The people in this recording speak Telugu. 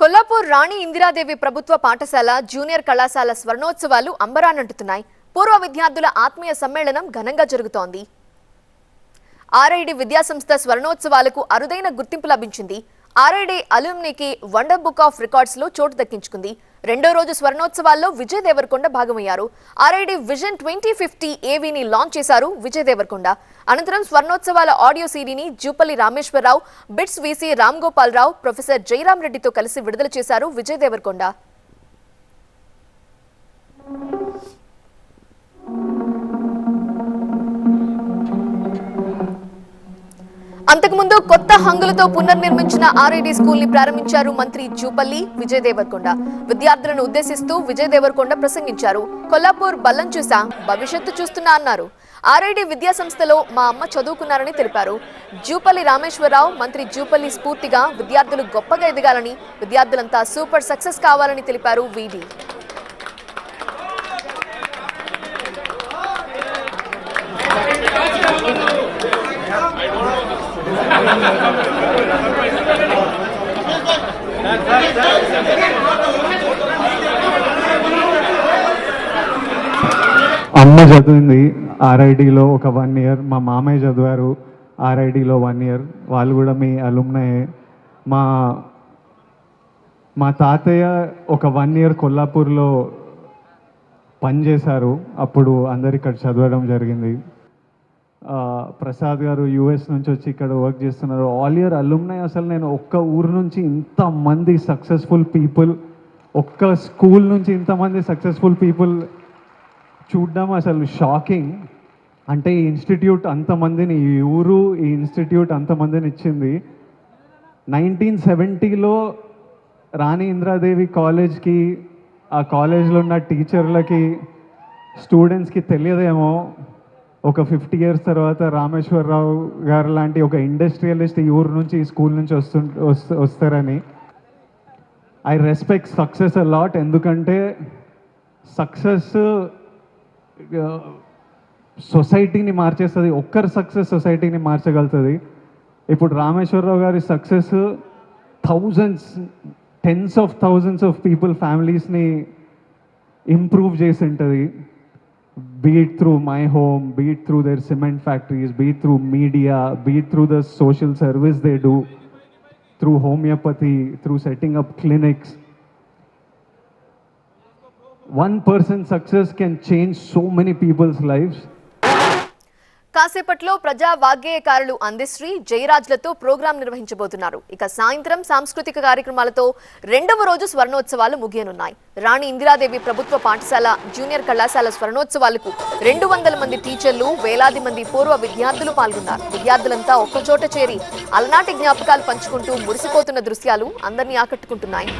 కొల్లాపూర్ రాణి ఇందిరాదేవి ప్రభుత్వ పాఠశాల జూనియర్ కళాశాల స్వర్ణోత్సవాలు అంబరానంటుతున్నాయి. పూర్వ విద్యార్థుల ఆత్మీయ సమ్మేళనం ఘనంగా జరుగుతోంది. ఆర్ఐడి విద్యాసంస్థ స్వర్ణోత్సవాలకు అరుదైన గుర్తింపు లభించింది. ఆర్ఐడి అలుమ్నికి వండర్ బుక్ ఆఫ్ రికార్డ్స్లో చోటు దక్కించుకుంది. రెండో రోజు స్వర్ణోత్సవాల్లో విజయ్ దేవరకొండ భాగమయ్యారు. ఆర్ఐడి విజన్ ట్వంటీ ఫిఫ్టీ ఏవీని లాంచ్ చేశారు విజయ్ దేవరకొండ. అనంతరం స్వర్ణోత్సవాల audio సీడీని Jupalli Rameshwar Rao BITS VC Ram Gopal Rao professor Jayaram రెడ్డితో కలిసి విడుదల చేశారు విజయ్ దేవరకొండ. కొత్త హంగులతో పునర్నిర్మించిన ఆర్ఐడి స్కూల్ని ప్రారంభించారు మంత్రి జూపల్లి విజయ్ దేవరకొండ విద్యార్థులను ఉద్దేశిస్తూ విజయ్ దేవరకొండ ప్రసంగించారు. కొల్లాపూర్ బల్లం చూసా భవిష్యత్తు చూస్తున్నా అన్నారు. ఆర్ఐడి విద్యా సంస్థలో మా అమ్మ చదువుకున్నారని తెలిపారు. జూపల్లి రామేశ్వరరావు మంత్రి జూపల్లి స్ఫూర్తిగా విద్యార్థులు గొప్పగా ఎదగాలని విద్యార్థులంతా సూపర్ సక్సెస్ కావాలని తెలిపారు వీడి అమ్మ చదివింది ఆర్ఐడిలో ఒక వన్ ఇయర్ మా మామయ్య చదివారు ఆర్ఐడిలో వన్ ఇయర్ వాళ్ళు కూడా మీ అలుమ్నయే మా మా తాతయ్య ఒక వన్ ఇయర్ కొల్లాపూర్లో పనిచేశారు అప్పుడు అందరు ఇక్కడ చదవడం జరిగింది. ప్రసాద్ గారు యూఎస్ నుంచి వచ్చి ఇక్కడ వర్క్ చేస్తున్నారు. ఆల్ ఇయర్ అలుమ్నై అసలు నేను ఒక్క ఊరు నుంచి ఇంతమంది సక్సెస్ఫుల్ పీపుల్ ఒక్క స్కూల్ నుంచి ఇంతమంది సక్సెస్ఫుల్ పీపుల్ చూడడం అసలు షాకింగ్. అంటే ఈ ఇన్స్టిట్యూట్ అంతమందిని ఈ ఊరు ఈ ఇన్స్టిట్యూట్ అంతమందిని ఇచ్చింది. నైన్టీన్ సెవెంటీలో రాణి ఇంద్రాదేవి కాలేజ్కి ఆ కాలేజ్లో ఉన్న టీచర్లకి స్టూడెంట్స్కి తెలియదేమో. ఒక ఫిఫ్టీ ఇయర్స్ తర్వాత రామేశ్వరరావు గారు లాంటి ఒక ఇండస్ట్రియలిస్ట్ ఈ ఊరు నుంచి ఈ స్కూల్ నుంచి వస్తు వస్తారని. I respect success a lot ఎందుకంటే సక్సెస్ సొసైటీని మార్చేస్తుంది ఒక్కరి సక్సెస్ సొసైటీని మార్చగలుగుతుంది. ఇప్పుడు రామేశ్వరరావు గారి success thousands tens of thousands of people ఫ్యామిలీస్ని improve చేసి ఉంటుంది. be it through my home, be it through their cement factories, be it through media, be it through the social service they do, through homeopathy, through setting up clinics. One person's success can change so many people's lives. కాసేపట్లో ప్రజా వాగ్గేయకారులు అందశ్రీ జయరాజ్లతో ప్రోగ్రాం నిర్వహించబోతున్నారు. ఇక సాయంత్రం సాంస్కృతిక కార్యక్రమాలతో రెండవ రోజు స్వర్ణోత్సవాలు ముగియనున్నాయి. రాణి ఇందిరాదేవి ప్రభుత్వ పాఠశాల జూనియర్ కళాశాల స్వర్ణోత్సవాలకు రెండు వందల మంది టీచర్లు వేలాది మంది పూర్వ విద్యార్థులు పాల్గొన్నారు. విద్యార్థులంతా ఒక్కచోట చేరి అలనాటి జ్ఞాపకాలు పంచుకుంటూ మురిసిపోతున్న దృశ్యాలు అందరినీ ఆకట్టుకుంటున్నాయి.